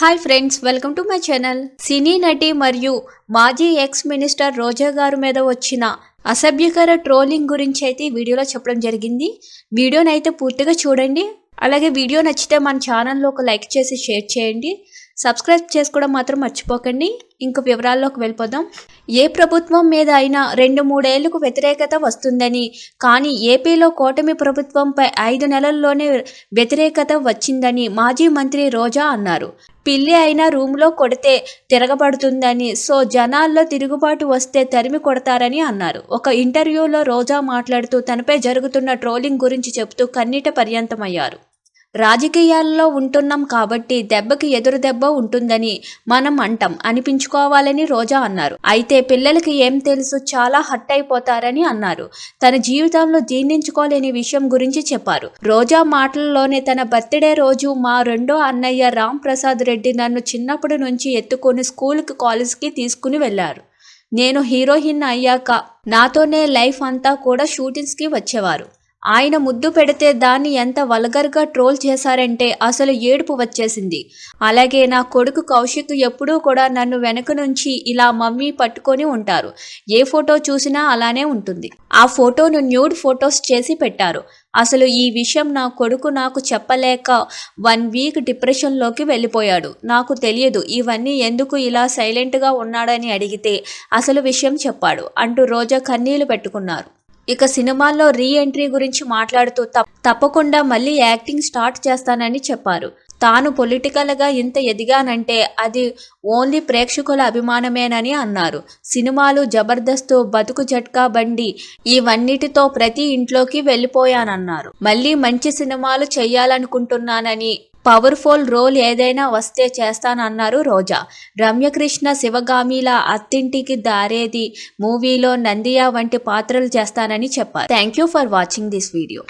Hi friends welcome to my channel cine నటి మరియు మాజీ ఎక్స్ మినిస్టర్ రోజా గారు మీద వచ్చిన అసభ్యకర ట్రోలింగ్ గురించి అయితే ఈ వీడియోలో చెప్పడం జరిగింది. వీడియోని అయితే పూర్తిగా చూడండి. అలాగే వీడియో నచ్చితే మన ఛానల్లో ఒక లైక్ చేసి షేర్ చేయండి. సబ్స్క్రైబ్ చేసుకోవడం మాత్రం మర్చిపోకండి. ఇంక వివరాల్లోకి వెళ్ళిపోదాం. ఏ ప్రభుత్వం మీద అయినా రెండు మూడేళ్ళకు వ్యతిరేకత వస్తుందని కానీ ఏపీలో కూటమి ప్రభుత్వంపై ఐదు నెలల్లోనే వ్యతిరేకత వచ్చిందని మాజీ మంత్రి రోజా అన్నారు. పిల్లి అయినా రూమ్లో కొడితే తిరగబడుతుందని సో జనాల్లో తిరుగుబాటు వస్తే తరిమి కొడతారని అన్నారు. ఒక ఇంటర్వ్యూలో రోజా మాట్లాడుతూ తనపై జరుగుతున్న ట్రోలింగ్ గురించి చెబుతూ కన్నీట పర్యంతమయ్యారు. రాజకీయాల్లో ఉంటున్నాం కాబట్టి దెబ్బకి ఎదురు దెబ్బ ఉంటుందని మనం అంటాం. అనిపించుకోవాలని రోజా అన్నారు. అయితే పిల్లలకి ఏం తెలుసు? చాలా హట్ అయిపోతారని అన్నారు. తన జీవితంలో జీర్ణించుకోలేని విషయం గురించి చెప్పారు. రోజా మాటల్లోనే తన బర్త్డే రోజు మా రెండో అన్నయ్య రామ్ ప్రసాద్ రెడ్డి నన్ను చిన్నప్పటి నుంచి ఎత్తుకొని స్కూల్కి కాలేజ్కి తీసుకుని వెళ్ళారు. నేను హీరోయిన్ అయ్యాక నాతోనే లైఫ్ అంతా కూడా షూటింగ్స్కి వచ్చేవారు. ఆయన ముద్దు పెడితే దాన్ని ఎంత వల్గర్గా ట్రోల్ చేశారంటే అసలు ఏడుపు వచ్చేసింది. అలాగే నా కొడుకు కౌశిక్ ఎప్పుడూ కూడా నన్ను వెనక నుంచి ఇలా మమ్మీ పట్టుకొని ఉంటారు. ఏ ఫోటో చూసినా అలానే ఉంటుంది. ఆ ఫోటోను న్యూడ్ ఫొటోస్ చేసి పెట్టారు. అసలు ఈ విషయం నా కొడుకు నాకు చెప్పలేక వన్ వీక్ డిప్రెషన్లోకి వెళ్ళిపోయాడు. నాకు తెలియదు ఇవన్నీ ఎందుకు ఇలా సైలెంట్గా ఉన్నాడని అడిగితే అసలు విషయం చెప్పాడు అంటూ రోజా కన్నీళ్ళు పెట్టుకున్నారు. ఇక సినిమాల్లో రీ ఎంట్రీ గురించి మాట్లాడుతూ తప్పకుండా మళ్ళీ యాక్టింగ్ స్టార్ట్ చేస్తానని చెప్పారు. తాను పొలిటికల్గా ఇంత ఎదిగానంటే అది ఓన్లీ ప్రేక్షకుల అభిమానమేనని అన్నారు. సినిమాలు జబర్దస్త్ బతుకు జట్కా బండి ఇవన్నిటితో ప్రతి ఇంట్లోకి వెళ్ళిపోయానన్నారు. మళ్ళీ మంచి సినిమాలు చేయాలనుకుంటున్నానని పవర్ఫుల్ రోల్ ఏదైనా వస్తే చేస్తానన్నారు రోజా. రమ్యకృష్ణ శివగామిల అత్తింటికి దారేది మూవీలో నందియా వంటి పాత్రలు చేస్తానని చెప్పారు. Thank you for watching this video.